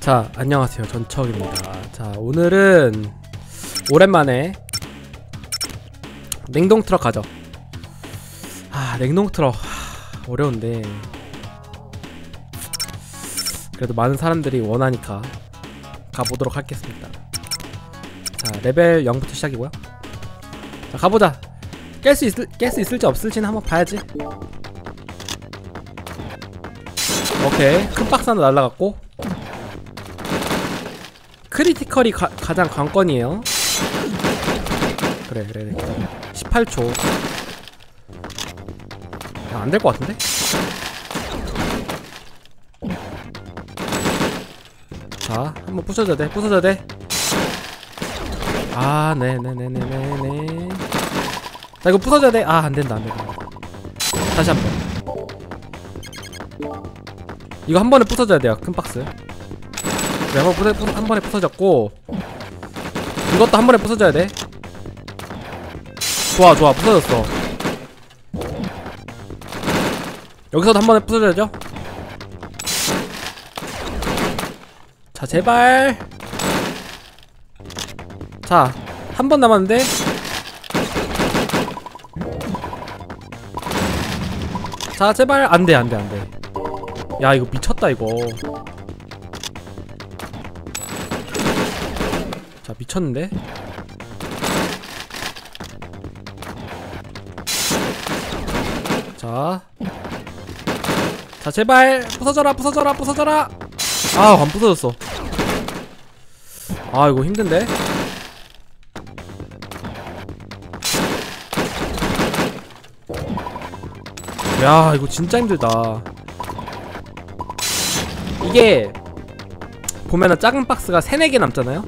자 안녕하세요. 전척입니다. 자 오늘은 오랜만에 냉동 트럭 가죠. 아 냉동 트럭. 하, 어려운데. 그래도 많은 사람들이 원하니까 가보도록 하겠습니다. 자 레벨 0부터 시작이고요. 자 가보자. 깰 수 있을 깰 수 있을지 없을지는 한번 봐야지. 오케이. 큰 박스 하나 날라갔고 크리티컬이 가, 가장 관건이에요. 그래 그래 그래. 18초. 야, 안 될 것 같은데? 자 한번 부숴줘야 돼 부숴줘야 돼아 네네네네네네. 자 이거 부숴줘야 돼아 안된다 안된다. 다시 한번. 이거 한 번에 부숴줘야 돼요 큰 박스 네, 한번 부서, 부서, 한 번에 부서졌고. 이것도 한 번에 부서져야 돼. 좋아 좋아. 부서졌어. 여기서도 한 번에 부서져야죠? 자 제발. 자 한 번 남았는데. 자 제발. 안돼 안돼 안돼. 야 이거 미쳤다 이거 자 미쳤는데? 자. 자 제발! 부서져라 부서져라 부서져라! 아 안 부서졌어. 아 이거 힘든데? 야 이거 진짜 힘들다. 이게 보면은 작은 박스가 3, 4개 남잖아요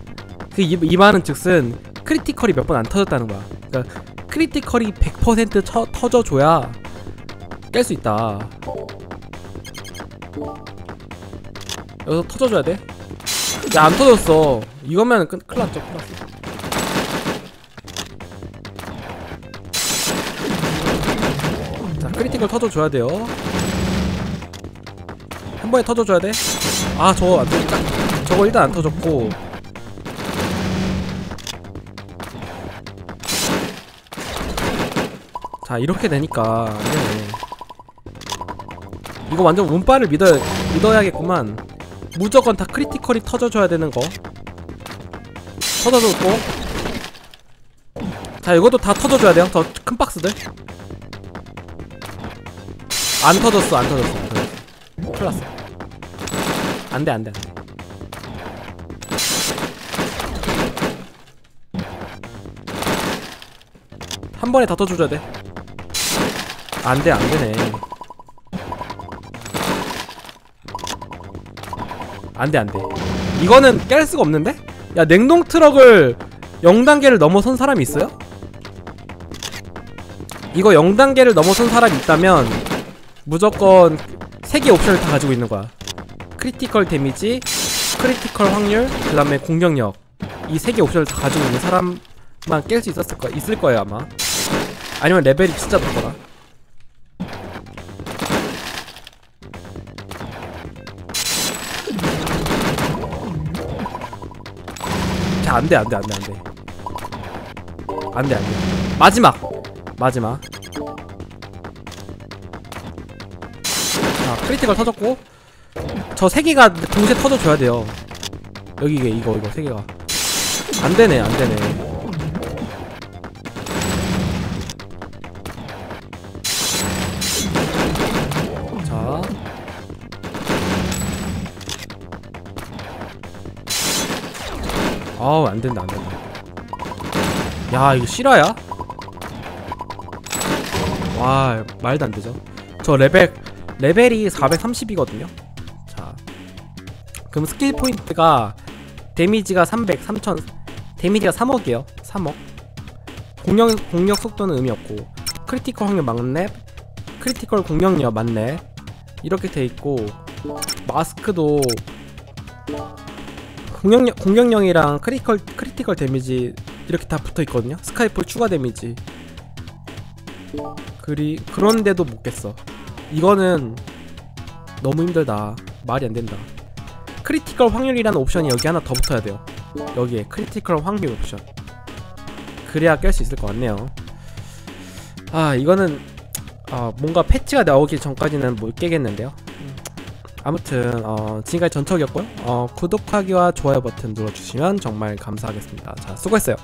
그 이, 이 말은 즉슨 크리티컬이 몇 번 안 터졌다는 거야. 그러니까 크리티컬이 100% 쳐, 터져줘야 깰 수 있다. 여기서 터져줘야 돼? 야 안 터졌어. 이거면 은 큰일 났죠 큰일 났어. 자 크리티컬 터져줘야 돼요. 한 번에 터져줘야 돼? 아 저거 안 터졌다. 저거 일단 안 터졌고 자 이렇게 되니까. 안되네. 이거 완전 운빨을 믿어, 믿어야겠구만. 무조건 다 크리티컬이 터져줘야 되는 거. 터져줬고. 자 이것도 다 터져줘야 돼요. 더 큰 박스들. 안 터졌어 안 터졌어 안 터졌어. 큰일 났어. 안돼 안돼 안돼. 한 번에 다 터져줘야 돼 안돼 안되네. 안돼 안돼. 이거는 깰 수가 없는데? 야 냉동 트럭을 0단계를 넘어선 사람이 있어요? 이거 0단계를 넘어선 사람이 있다면 무조건 3개 옵션을 다 가지고 있는 거야. 크리티컬 데미지 크리티컬 확률 그 다음에 공격력. 이 3개 옵션을 다 가지고 있는 사람만 깰 수 있었을 거야 있을 거예요 아마. 아니면 레벨이 진짜 높거나 자 안돼 안돼 안돼 안돼. 안돼 안돼. 마지막. 마지막. 자 크리티컬 터졌고. 저 세 개가 동시에 터져줘야 돼요. 여기 이게 이거 이거 세 개가. 안되네 안되네 아우 안된다 안된다. 야 이거 실화야? 와 말도 안되죠. 저 레벨 레벨이 430이거든요. 자 그럼 스킬 포인트가 데미지가 300, 3000 데미지가 3억이에요. 3억. 공격, 공격 속도는 의미 없고 크리티컬 확률 막랩 크리티컬 공격력 만렙 이렇게 돼있고 마스크도 공격력, 공격력이랑 크리티컬, 크리티컬 데미지 이렇게 다 붙어있거든요. 스카이폴 추가 데미지. 그리 그런데도 못 깼어. 이거는 너무 힘들다. 말이 안 된다. 크리티컬 확률이라는 옵션이 여기 하나 더 붙어야 돼요. 여기에 크리티컬 확률 옵션. 그래야 깰 수 있을 것 같네요. 아 이거는 아 뭔가 패치가 나오기 전까지는 못 깨겠는데요. 음, 아무튼 어, 지금까지 전척이었고요. 어, 구독하기와 좋아요 버튼 눌러주시면 정말 감사하겠습니다. 자 수고했어요